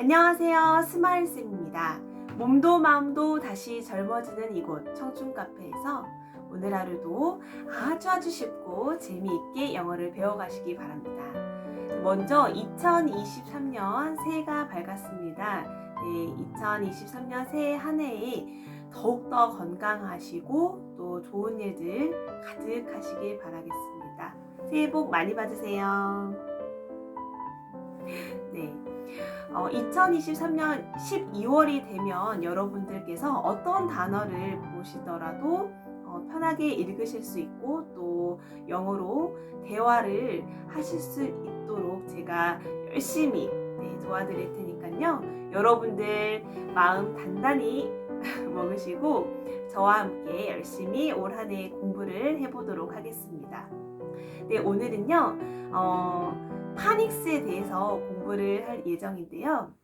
안녕하세요. 스마일쌤입니다. 몸도 마음도 다시 젊어지는 이곳 청춘 카페에서 오늘 하루도 아주 아주 쉽고 재미있게 영어를 배워가시기 바랍니다. 먼저 2023년 새해가 밝았습니다. 네, 2023년 새해 한 해에 더욱더 건강하시고 또 좋은 일들 가득하시길 바라겠습니다. 새해 복 많이 받으세요. 네. 어, 2023년 12월이 되면 여러분들께서 어떤 단어를 보시더라도 어, 편하게 읽으실 수 있고 또 영어로 대화를 하실 수 있도록 제가 열심히 네, 도와드릴 테니까요. 여러분들 마음 단단히 먹으시고 저와 함께 열심히 올 한 해 공부를 해보도록 하겠습니다. 네, 오늘은요, 어, 파닉스에 대해서 공부를 할 예정인데요.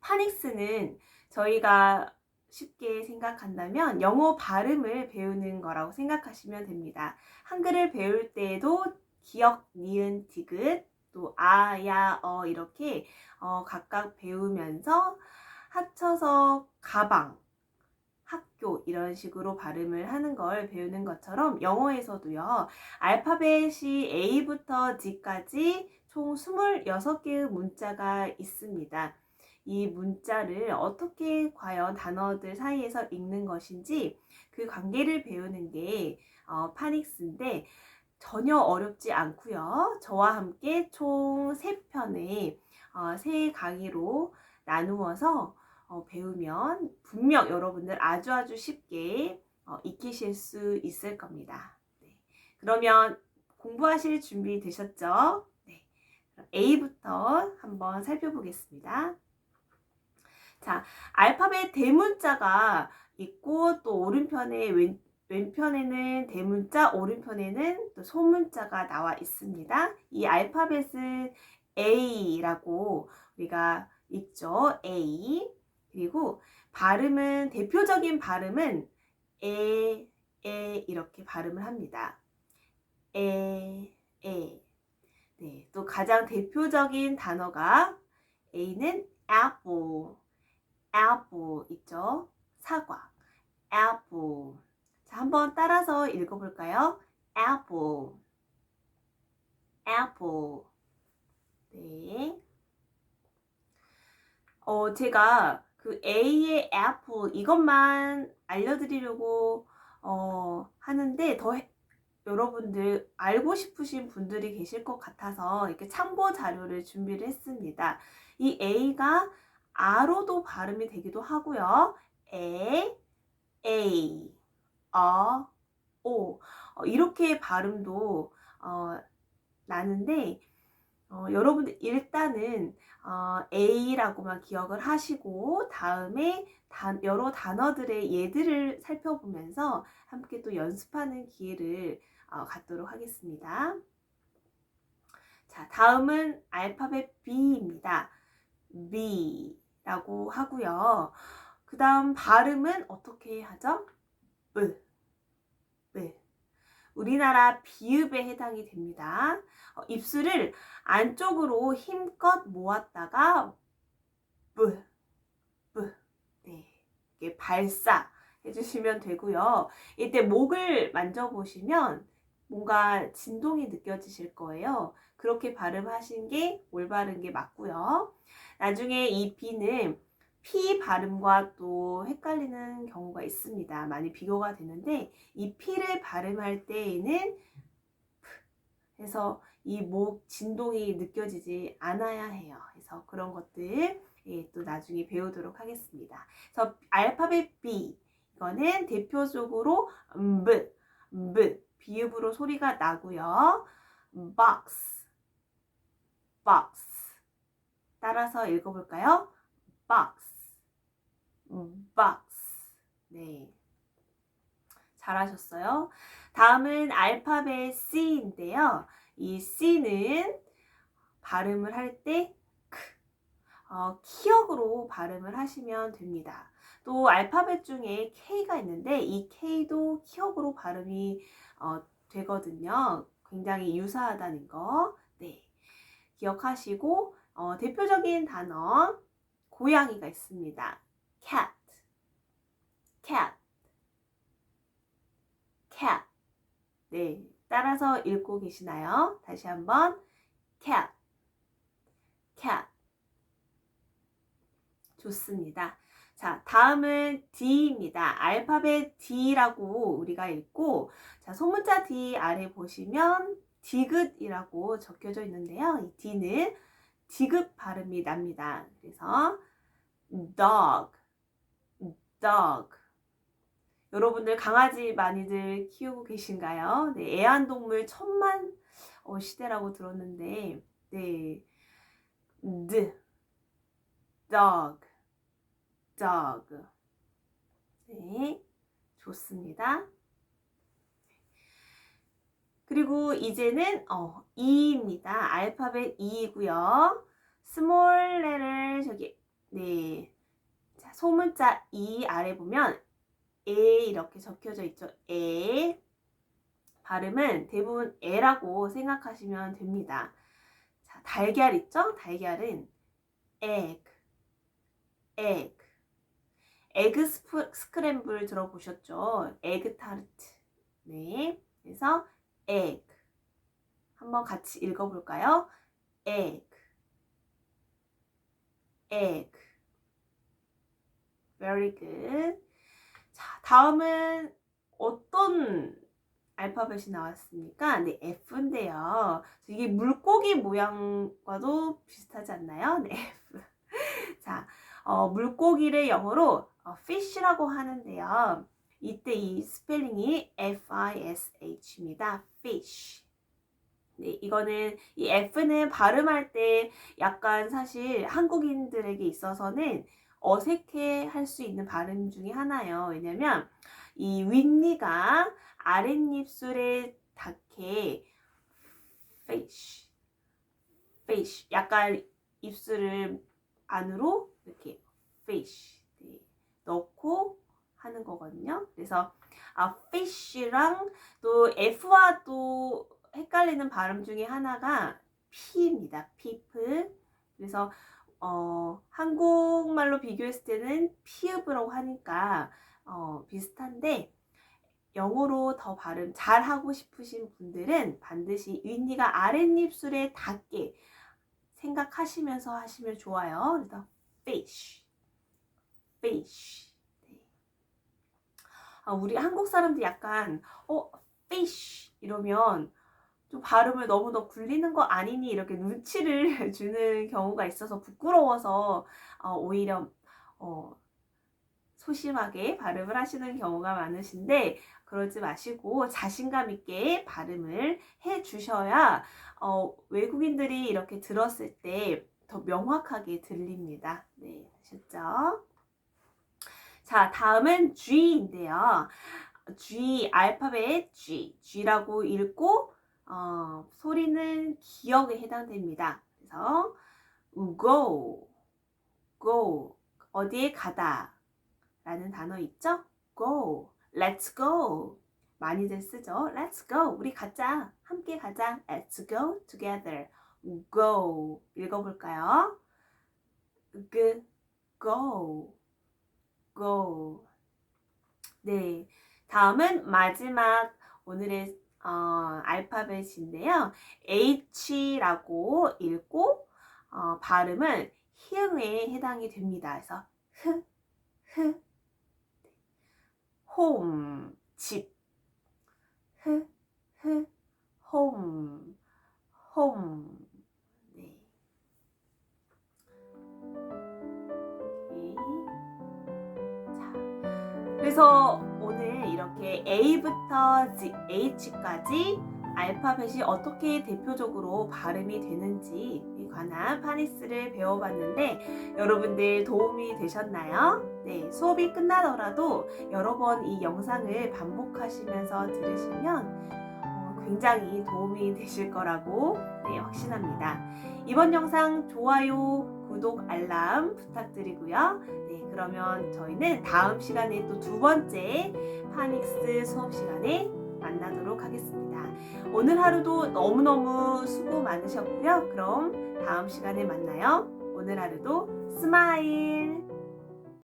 파닉스는 저희가 쉽게 생각한다면 영어 발음을 배우는 거라고 생각하시면 됩니다. 한글을 배울 때에도 기억, 니은, 디귿, 또 아, 야, 어 이렇게 어, 각각 배우면서 합쳐서 가방, 학교 이런 식으로 발음을 하는 걸 배우는 것처럼 영어에서도요. 알파벳이 A부터 G까지 총 26개의 문자가 있습니다. 이 문자를 어떻게 과연 단어들 사이에서 읽는 것인지 그 관계를 배우는 게 어, 파닉스인데 전혀 어렵지 않고요. 저와 함께 총 3편의 어, 세 강의로 나누어서 어, 배우면 분명 여러분들 아주 아주 쉽게 어, 익히실 수 있을 겁니다. 네. 그러면 공부하실 준비 되셨죠? 네. A부터 한번 살펴보겠습니다. 자, 알파벳 대문자가 있고 또 오른편에 왼, 왼편에는 대문자, 오른편에는 또 소문자가 나와 있습니다. 이 알파벳은 A라고 우리가 읽죠. A. 그리고 발음은 대표적인 발음은 에, 에 이렇게 발음을 합니다. 에, 에. 네, 또 가장 대표적인 단어가 A는 apple, apple 있죠? 사과, apple. 자, 한번 따라서 읽어볼까요? apple, apple. 네. 어, 제가 그 A의 apple 이것만 알려드리려고 어, 하는데 더 해- 여러분들 알고 싶으신 분들이 계실 것 같아서 이렇게 참고 자료를 준비를 했습니다. 이 A가 R로도 발음이 되기도 하고요. A, A, 어, 어, 이렇게 발음도 어, 나는데 어, 여러분들 일단은 어, A라고만 기억을 하시고 다음에 단, 여러 단어들의 예들을 살펴보면서 함께 또 연습하는 기회를 어, 갖도록 하겠습니다. 자, 다음은 알파벳 B입니다. B라고 하고요. 그 다음 발음은 어떻게 하죠? 으, 으. 우리나라 비읍에 해당이 됩니다. 어, 입술을 안쪽으로 힘껏 모았다가 뿌, 뿌, 네, 이렇게 발사 해주시면 되고요. 이때 목을 만져보시면 뭔가 진동이 느껴지실 거예요. 그렇게 발음하신 게 올바른 게 맞고요. 나중에 이 B는 P 발음과 또 헷갈리는 경우가 있습니다. 많이 비교가 되는데 이 P를 발음할 때에는 해서 이 목 진동이 느껴지지 않아야 해요. 그래서 그런 것들 예, 또 나중에 배우도록 하겠습니다. 그래서 알파벳 B 이거는 대표적으로 음브, 음브 비읍으로 소리가 나고요. box, box 따라서 읽어볼까요? box, box 네 잘하셨어요. 다음은 알파벳 C인데요. 이 C는 발음을 할때 어, 키역으로 발음을 하시면 됩니다. 또 알파벳 중에 K가 있는데 이 K도 키역으로 발음이 어, 되거든요. 굉장히 유사하다는 거. 네. 기억하시고 어, 대표적인 단어 고양이가 있습니다. Cat, cat, cat. 네, 따라서 읽고 계시나요? 다시 한번 cat, cat. 좋습니다. 자, 다음은 D입니다. 알파벳 D라고 우리가 읽고, 자, 소문자 D 아래 보시면 디귿이라고 적혀져 있는데요. 이 D는 디귿 발음이 납니다. 그래서 dog, dog. 여러분들 강아지 많이들 키우고 계신가요? 네, 애완동물 천만 어, 시대라고 들었는데, 네, d, dog, dog. 네, 좋습니다. 그리고 이제는 어, E입니다. 알파벳 E이고요. 스몰 레를 저기 네. 자, 소문자 E 아래 보면 에 이렇게 적혀져 있죠. 에 발음은 대부분 에라고 생각하시면 됩니다. 자, 달걀 있죠? 달걀은 egg, egg. 에그 스크램블 들어보셨죠? 에그 타르트. 네. 그래서 egg. 한번 같이 읽어볼까요? egg, egg. Very good. 자, 다음은 어떤 알파벳이 나왔습니까? 네, F인데요. 이게 물고기 모양과도 비슷하지 않나요? 네, F. 자, 어, 물고기를 영어로 어, fish라고 하는데요. 이때 이 스펠링이 F-I-S-H입니다. fish. 네, 이거는 이 F는 발음할 때 약간 사실 한국인들에게 있어서는 어색해 할 수 있는 발음 중에 하나예요. 왜냐면 이 윗니가 아랫입술에 닿게 fish, fish. 약간 입술을 안으로 이렇게 fish 네, 넣고 하는 거거든요. 그래서 아 fish랑 또 F와 또 헷갈리는 발음 중에 하나가 P입니다. people. 그래서 어, 한국말로 비교했을 때는 피읍이라고 하니까 어, 비슷한데 영어로 더 발음 잘 하고 싶으신 분들은 반드시 윗니가 아랫입술에 닿게 생각하시면서 하시면 좋아요. 그래서 fish, fish. 네. 아, 우리 한국 사람들 약간 어 fish 이러면 좀 발음을 너무 더 굴리는 거 아니니 이렇게 눈치를 주는 경우가 있어서 부끄러워서 어, 오히려 어, 소심하게 발음을 하시는 경우가 많으신데 그러지 마시고 자신감 있게 발음을 해 주셔야 어, 외국인들이 이렇게 들었을 때 더 명확하게 들립니다. 네, 아셨죠? 자, 다음은 G인데요. G 알파벳 G, G라고 읽고 어, 소리는 기억에 해당됩니다. 그래서 go, go 어디에 가다 라는 단어 있죠? go, let's go 많이들 쓰죠? let's go 우리 가자 함께 가자 let's go together go 읽어볼까요? g, go, go 네 다음은 마지막 오늘의 어, 알파벳인데요. H라고 읽고 어, 발음은 히읗에 해당이 됩니다. 그래서 흐, 흐, 홈, 집, 흐, 흐, 홈, 홈. 그래서 이렇게 A부터 H까지 알파벳이 어떻게 대표적으로 발음이 되는지에 관한 파니스를 배워봤는데 여러분들 도움이 되셨나요? 네, 수업이 끝나더라도 여러 번 이 영상을 반복하시면서 들으시면 어, 굉장히 도움이 되실 거라고 네, 확신합니다. 이번 영상 좋아요, 구독, 알람 부탁드리고요. 네, 그러면 저희는 다음 시간에 또 두 번째 파닉스 수업 시간에 만나도록 하겠습니다. 오늘 하루도 너무너무 수고 많으셨고요. 그럼 다음 시간에 만나요. 오늘 하루도 스마일!